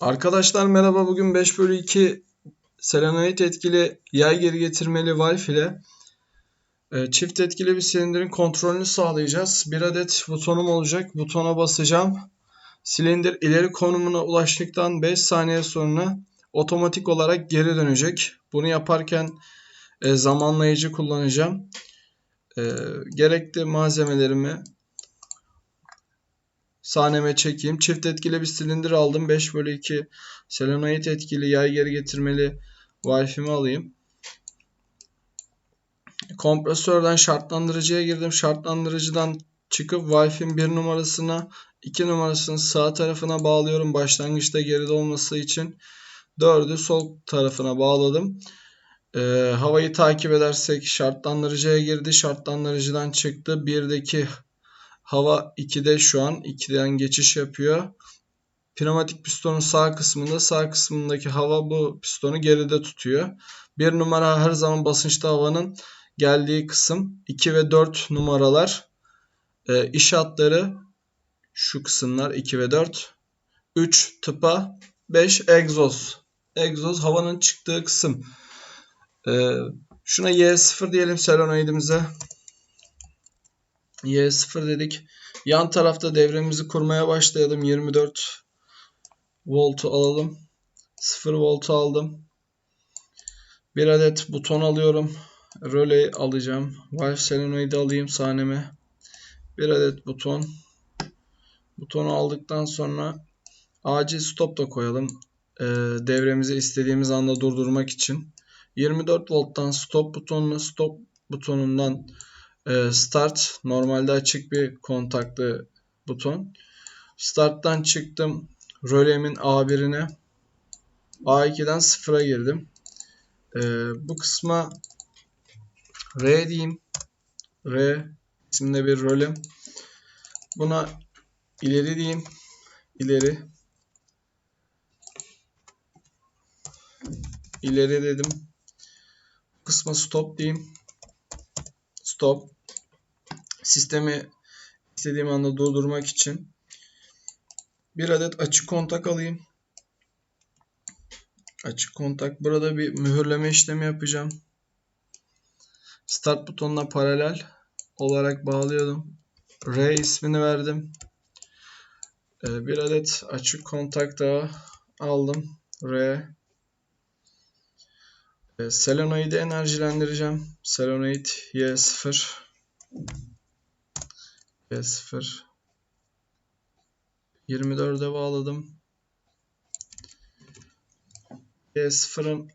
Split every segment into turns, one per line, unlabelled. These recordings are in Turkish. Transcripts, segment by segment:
Arkadaşlar merhaba. Bugün 5 bölü 2 selenoid etkili yay geri getirmeli valf ile e, çift etkili bir silindirin kontrolünü sağlayacağız. Bir adet butonum olacak. Butona basacağım. Silindir ileri konumuna ulaştıktan 5 saniye sonra otomatik olarak geri dönecek. Bunu yaparken e, zamanlayıcı kullanacağım. E, gerekli malzemelerimi sahneme çekeyim. Çift etkili bir silindir aldım. 5 bölü 2 selenoid etkili yay geri getirmeli valfimi alayım. Kompresörden şartlandırıcıya girdim. Şartlandırıcıdan çıkıp valfin 1 numarasına 2 numarasının sağ tarafına bağlıyorum. Başlangıçta geride olması için 4'ü sol tarafına bağladım. Ee, havayı takip edersek şartlandırıcıya girdi. Şartlandırıcıdan çıktı. 1'deki Hava 2'de şu an 2'den geçiş yapıyor. Pneumatik pistonun sağ kısmında sağ kısmındaki hava bu pistonu geride tutuyor. Bir numara her zaman basınçta havanın geldiği kısım. 2 ve 4 numaralar e, iş hatları şu kısımlar 2 ve 4. 3 tıpa 5 egzoz. Egzoz havanın çıktığı kısım. E, şuna Y0 diyelim selenoidimize. Y0 dedik. Yan tarafta devremizi kurmaya başlayalım. 24 voltu alalım. 0 voltu aldım. Bir adet buton alıyorum. Röle alacağım. Valve solenoid'i alayım sahneme. Bir adet buton. Butonu aldıktan sonra acil stop da koyalım. Ee, devremizi istediğimiz anda durdurmak için. 24 volttan stop butonunu stop butonundan start normalde açık bir kontaklı buton. Starttan çıktım. Rölemin A1'ine. A2'den 0'a girdim. Ee, bu kısma R diyeyim. R isimde bir rolüm. Buna ileri diyeyim. İleri. İleri dedim. Bu kısma stop diyeyim. Stop sistemi istediğim anda durdurmak için bir adet açık kontak alayım. Açık kontak. Burada bir mühürleme işlemi yapacağım. Start butonuna paralel olarak bağlıyorum. R ismini verdim. Ee, bir adet açık kontak daha aldım. R. Ee, Selenoid'i enerjilendireceğim. Selenoid Y0. B0 24'e bağladım. B0'ın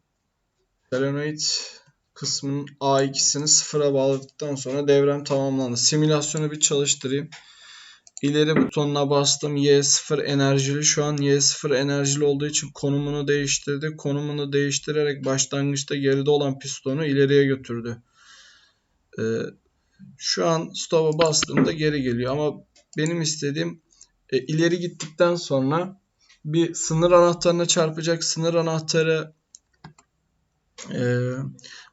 solenoid kısmının A2'sini sıfıra bağladıktan sonra devrem tamamlandı. Simülasyonu bir çalıştırayım. İleri butonuna bastım. Y0 enerjili. Şu an Y0 enerjili olduğu için konumunu değiştirdi. Konumunu değiştirerek başlangıçta geride olan pistonu ileriye götürdü. Ee, şu an stop'a bastığımda geri geliyor ama benim istediğim e, ileri gittikten sonra bir sınır anahtarına çarpacak. Sınır anahtarı e,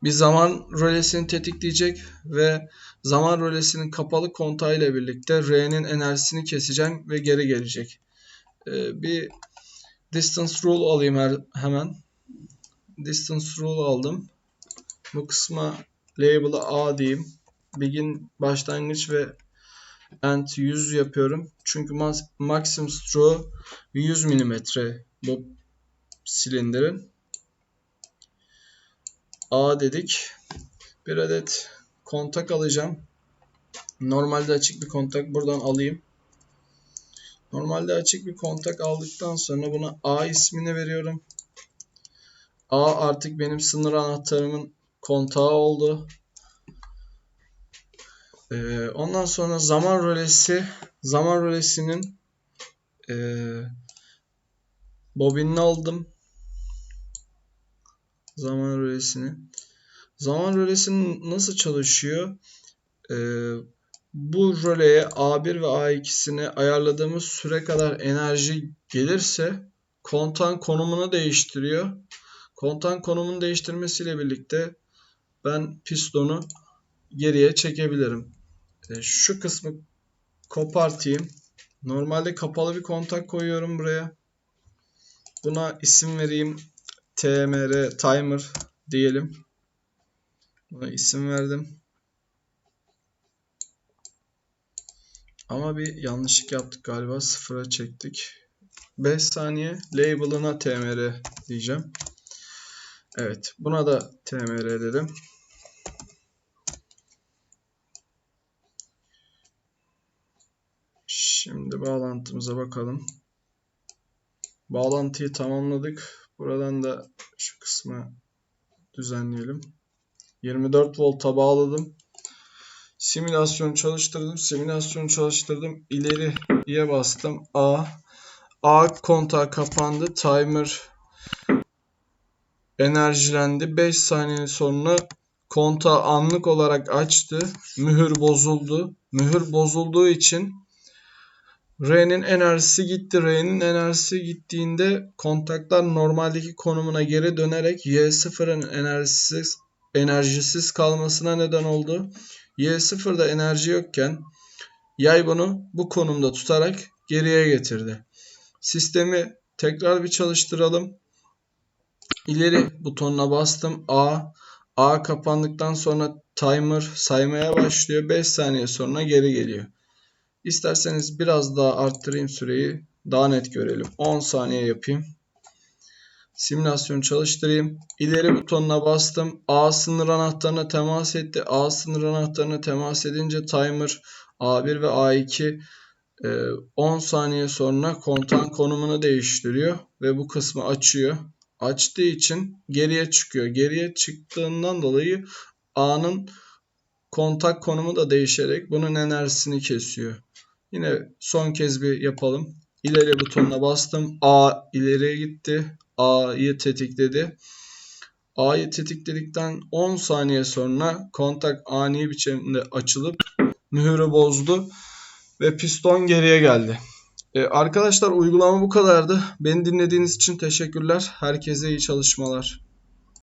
bir zaman rölesini tetikleyecek ve zaman rölesinin kapalı kontağı ile birlikte R'nin enerjisini keseceğim ve geri gelecek. E, bir distance rule alayım her, hemen. Distance rule aldım. Bu kısma label'ı A diyeyim begin başlangıç ve end 100 yapıyorum. Çünkü maksimum stroke 100 mm bu silindirin. A dedik. Bir adet kontak alacağım. Normalde açık bir kontak buradan alayım. Normalde açık bir kontak aldıktan sonra buna A ismini veriyorum. A artık benim sınır anahtarımın kontağı oldu. Ee, ondan sonra zaman rölesi zaman rölesinin e, bobinini aldım. Zaman rölesini. Zaman rölesi nasıl çalışıyor? Ee, bu röleye A1 ve A2'sini ayarladığımız süre kadar enerji gelirse kontan konumunu değiştiriyor. Kontan konumunu değiştirmesiyle birlikte ben pistonu geriye çekebilirim. E, şu kısmı kopartayım. Normalde kapalı bir kontak koyuyorum buraya. Buna isim vereyim. TMR timer diyelim. Buna isim verdim. Ama bir yanlışlık yaptık galiba. Sıfıra çektik. 5 saniye label'ına TMR diyeceğim. Evet. Buna da TMR dedim. Şimdi bağlantımıza bakalım. Bağlantıyı tamamladık. Buradan da şu kısmı düzenleyelim. 24 volta bağladım. Simülasyon çalıştırdım. Simülasyon çalıştırdım. İleriye bastım. A. A kontağı kapandı. Timer enerjilendi. 5 saniye sonra kontağı anlık olarak açtı. Mühür bozuldu. Mühür bozulduğu için R'nin enerjisi gitti. R'nin enerjisi gittiğinde kontaklar normaldeki konumuna geri dönerek Y0'ın enerjisiz enerjisiz kalmasına neden oldu. Y0'da enerji yokken yay bunu bu konumda tutarak geriye getirdi. Sistemi tekrar bir çalıştıralım. İleri butonuna bastım. A. A kapandıktan sonra timer saymaya başlıyor. 5 saniye sonra geri geliyor. İsterseniz biraz daha arttırayım süreyi. Daha net görelim. 10 saniye yapayım. Simülasyon çalıştırayım. İleri butonuna bastım. A sınır anahtarına temas etti. A sınır anahtarına temas edince timer A1 ve A2 10 e, saniye sonra kontan konumunu değiştiriyor ve bu kısmı açıyor. Açtığı için geriye çıkıyor. Geriye çıktığından dolayı A'nın kontak konumu da değişerek bunun enerjisini kesiyor. Yine son kez bir yapalım. İleri butonuna bastım. A ileriye gitti. A'yı tetikledi. A'yı tetikledikten 10 saniye sonra kontak ani biçimde açılıp mühürü bozdu ve piston geriye geldi. Ee, arkadaşlar uygulama bu kadardı. Beni dinlediğiniz için teşekkürler. Herkese iyi çalışmalar.